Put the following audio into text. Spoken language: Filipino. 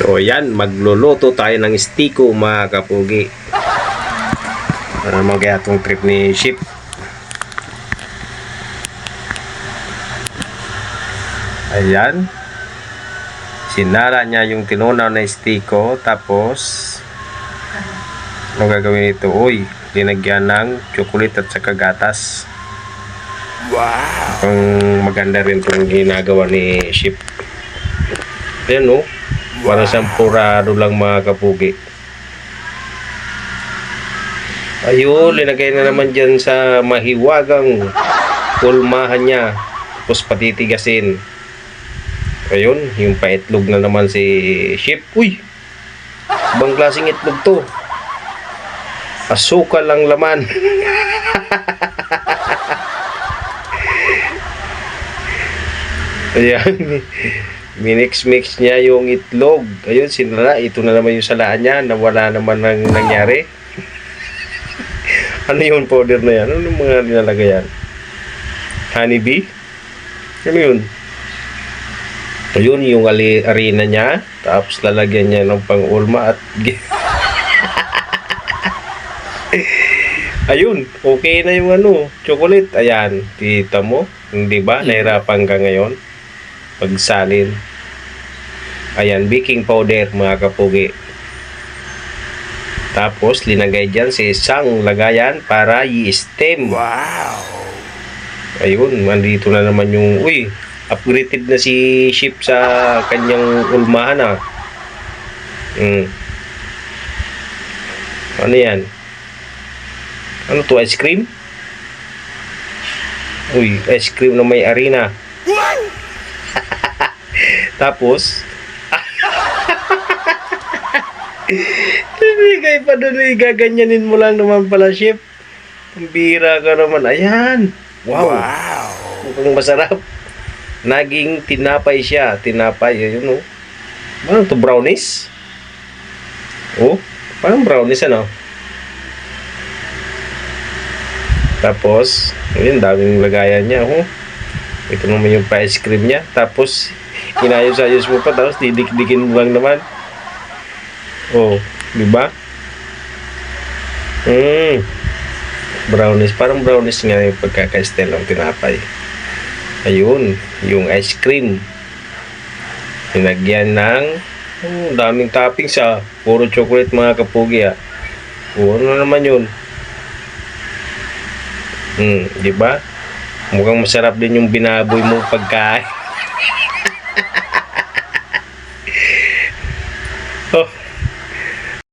So yan, magluluto tayo ng stiko mga kapugi. Para magaya itong trip ni Ship. Ayan. Sinara niya yung tinunaw na stiko. Tapos, ano gagawin ito? Uy, linagyan ng chocolate at saka gatas. Wow! Ang maganda rin itong ginagawa ni Ship. Ayan no. Para siyang purado lang mga kapugi. Ayun, linagay na naman dyan sa mahiwagang kulmahan niya. Tapos patitigasin. Ayun, yung paitlog na naman si Ship. Uy! Ibang klaseng itlog to. Asukal lang laman. Ayan. Minix-mix niya yung itlog. Ayun, sinala. Ito na naman yung salaan niya. Nawala naman nang nangyari. ano yung powder na yan? Ano mga nilalagay yan? Honeybee? Ano yun? Ayun, yung ali arena niya. Tapos lalagyan niya ng pang-ulma at... Ayun, okay na yung ano, chocolate. Ayan, tita mo. Hindi ba? Nahirapan ka ngayon. Pagsalin. Ayan, baking powder mga kapugi. Tapos, linagay dyan sa isang lagayan para i-stem. Wow! Ayun, nandito na naman yung, uy, upgraded na si Ship sa kanyang ulmahan ah. Mm. Ano yan? Ano to, ice cream? Uy, ice cream na may arena. Tapos, Ibigay pa doon gaganyanin mo lang naman pala, Ship. Ang bira ka naman. Ayan. Wow. Mukhang masarap. Naging tinapay siya. Tinapay. Ayun, oh. Ano to, brownies? Oh, parang brownies, ano? Tapos, ayun, daming lagayan niya, oh. Ito naman yung pa-ice cream niya. Tapos, inayos-ayos mo pa. Tapos, didikdikin mo lang naman. Oh, di ba? Mm. Brownies. Parang brownies nga yung pagkaka-style ng tinapay. Ayun, yung ice cream. Pinagyan ng oh, daming toppings ah. Puro chocolate mga kapugi ah. Oh, ano naman yun? Hmm, di ba? Mukhang masarap din yung binaboy mong pagkain. Oh,